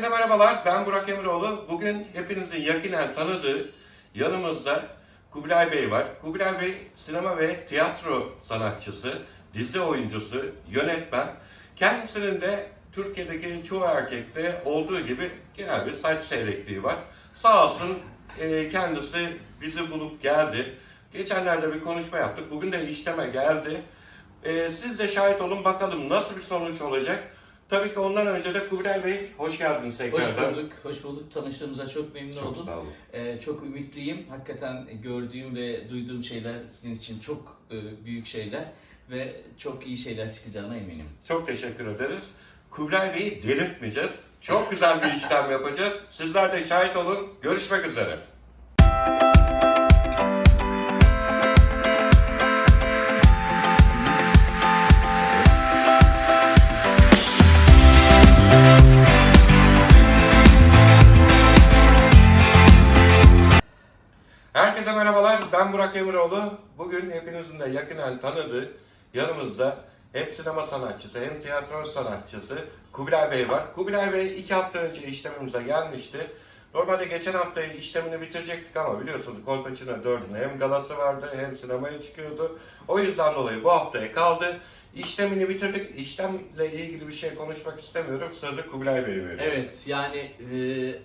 Herkese merhabalar. Ben Burak Emiroğlu. Bugün hepinizin yakinen tanıdığı yanımızda Kubilay Bey var. Kubilay Bey sinema ve tiyatro sanatçısı, dizi oyuncusu, yönetmen. Kendisinin de Türkiye'deki çoğu erkekte olduğu gibi genel bir saç seyrekliği var. Sağ olsun e, kendisi bizi bulup geldi. Geçenlerde bir konuşma yaptık. Bugün de işleme geldi. E, siz de şahit olun bakalım nasıl bir sonuç olacak. Tabii ki ondan önce de Kubilay Bey hoş geldiniz Hoş tekrardan. bulduk, hoş bulduk. Tanıştığımıza çok memnun Çok oldum. sağ olun. Ee, çok ümitliyim. Hakikaten gördüğüm ve duyduğum şeyler sizin için çok e, büyük şeyler ve çok iyi şeyler çıkacağına eminim. Çok teşekkür ederiz. Kubilay Bey'i delirtmeyeceğiz. Çok güzel bir işlem yapacağız. Sizler de şahit olun. Görüşmek üzere. Herkese merhabalar. Ben Burak Emiroğlu. Bugün hepinizin de yakinen tanıdığı yanımızda hem sinema sanatçısı hem tiyatro sanatçısı Kubilay Bey var. Kubilay Bey iki hafta önce işlemimize gelmişti. Normalde geçen haftayı işlemini bitirecektik ama biliyorsunuz Kolpaçino 4'ün hem galası vardı hem sinemaya çıkıyordu. O yüzden dolayı bu haftaya kaldı. İşlemini bitirdik. İşlemle ilgili bir şey konuşmak istemiyorum. Sözü Kubilay Bey'e veriyorum. Evet yani e,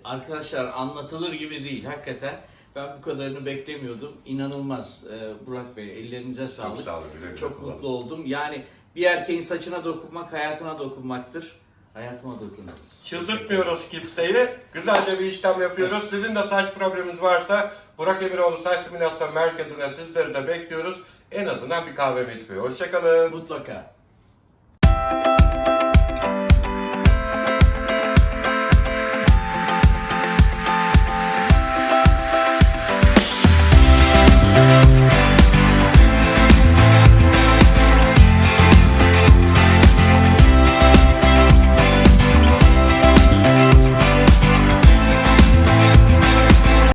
arkadaşlar anlatılır gibi değil hakikaten. Ben bu kadarını beklemiyordum. İnanılmaz e, Burak Bey ellerinize sağlık. Çok sağ olun. güle güle Çok kullanın. mutlu oldum. Yani bir erkeğin saçına dokunmak hayatına dokunmaktır. Hayatıma dokununuz. Çıldırtmıyoruz kimseyi. Güzelce bir işlem yapıyoruz. Sizin de saç probleminiz varsa Burak Emiroğlu Saç Simülasyon Merkezi'ne sizleri de bekliyoruz. En azından bir kahve içmeye. Hoşçakalın. Mutlaka.